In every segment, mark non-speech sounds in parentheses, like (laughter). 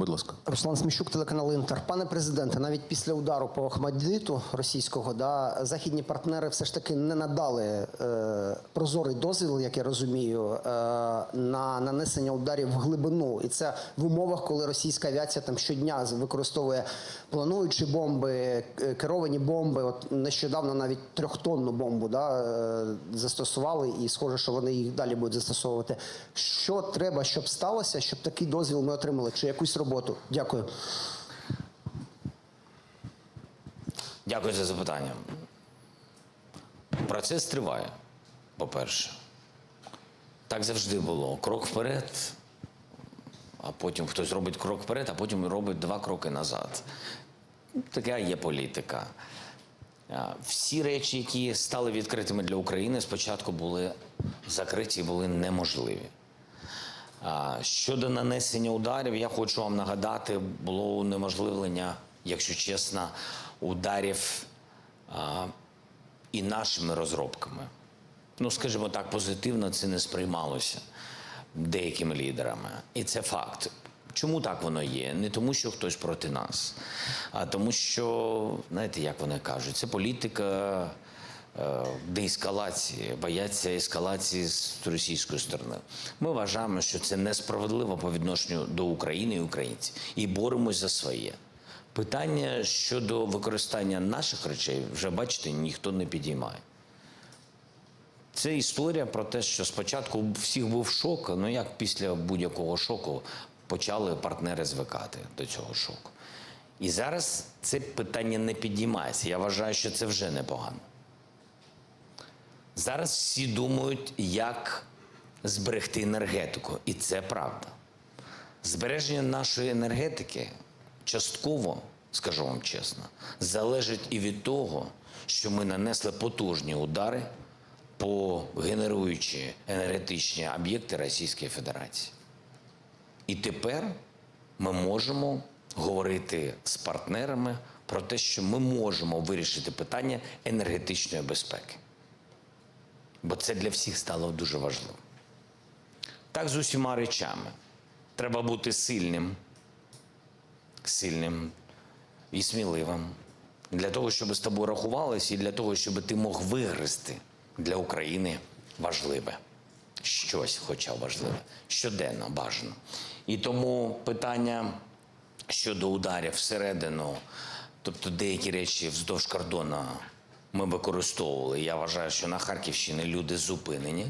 Будь ласка. Руслан Сміщук, телеканал Інтер. Пане президенте, навіть після удару по Ахмадиту російського, да, західні партнери все ж таки не надали е, прозорий дозвіл, як я розумію, е, на нанесення ударів в глибину. І це в умовах, коли російська авіація там щодня використовує плануючі бомби, керовані бомби. От нещодавно навіть трьохтонну бомбу да, е, застосували, і схоже, що вони їх далі будуть застосовувати. Що треба, щоб сталося, щоб такий дозвіл ми отримали, чи якусь роботу? Дякую. Дякую за запитання. Процес триває, по-перше. Так завжди було. Крок вперед, а потім хтось робить крок вперед, а потім робить два кроки назад. Така є політика. Всі речі, які стали відкритими для України, спочатку були закриті і були неможливі. Щодо нанесення ударів, я хочу вам нагадати, було унеможливлення, якщо чесно, ударів і нашими розробками. Ну, скажімо так, позитивно це не сприймалося деякими лідерами. І це факт. Чому так воно є? Не тому, що хтось проти нас, а тому, що, знаєте, як вони кажуть, це політика е, деескалації, бояться ескалації з російської сторони. Ми вважаємо, що це несправедливо по відношенню до України і українців, і боремось за своє. Питання щодо використання наших речей, вже бачите, ніхто не підіймає. Це історія про те, що спочатку у всіх був шок. Ну як після будь-якого шоку почали партнери звикати до цього шоку. І зараз це питання не підіймається. Я вважаю, що це вже непогано. Зараз всі думають, як зберегти енергетику, і це правда. Збереження нашої енергетики частково, скажу вам чесно, залежить і від того, що ми нанесли потужні удари по генеруючі енергетичні об'єкти Російської Федерації. І тепер ми можемо говорити з партнерами про те, що ми можемо вирішити питання енергетичної безпеки. Бо це для всіх стало дуже важливо. Так з усіма речами. Треба бути сильним, сильним і сміливим для того, щоб з тобою рахувалися, і для того, щоб ти мог вигрести для України важливе. Щось, хоча важливе, щоденно бажано. І тому питання щодо ударів всередину, тобто деякі речі вздовж кордону ми використовували. Я вважаю, що на Харківщині люди зупинені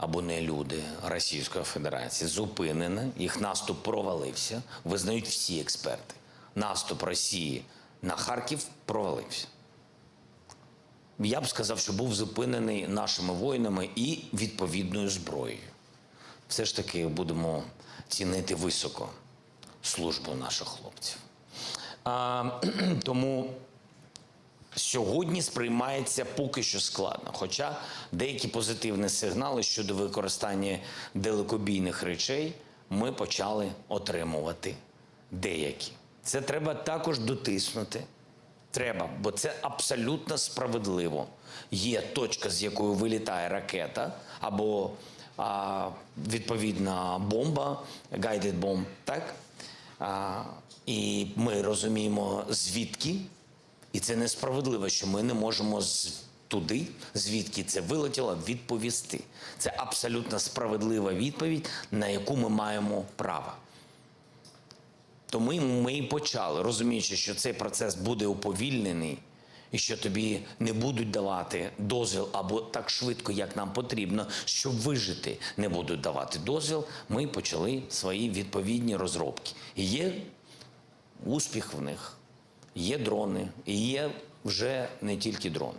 або не люди Російської Федерації зупинені, їх наступ провалився. Визнають всі експерти. Наступ Росії на Харків провалився. Я б сказав, що був зупинений нашими воїнами і відповідною зброєю. Все ж таки будемо цінити високо службу наших хлопців. А, (clears throat) тому сьогодні сприймається поки що складно. Хоча деякі позитивні сигнали щодо використання далекобійних речей ми почали отримувати деякі. Це треба також дотиснути. Треба, бо це абсолютно справедливо. Є точка, з якої вилітає ракета, або а, відповідна бомба, guided bomb, так? А, і ми розуміємо, звідки. І це несправедливо, що ми не можемо туди, звідки це вилетіло, відповісти. Це абсолютно справедлива відповідь, на яку ми маємо право. Тому ми і почали, розуміючи, що цей процес буде уповільнений, і що тобі не будуть давати дозвіл або так швидко, як нам потрібно, щоб вижити, не будуть давати дозвіл. Ми почали свої відповідні розробки. І є успіх в них, є дрони, і є вже не тільки дрони.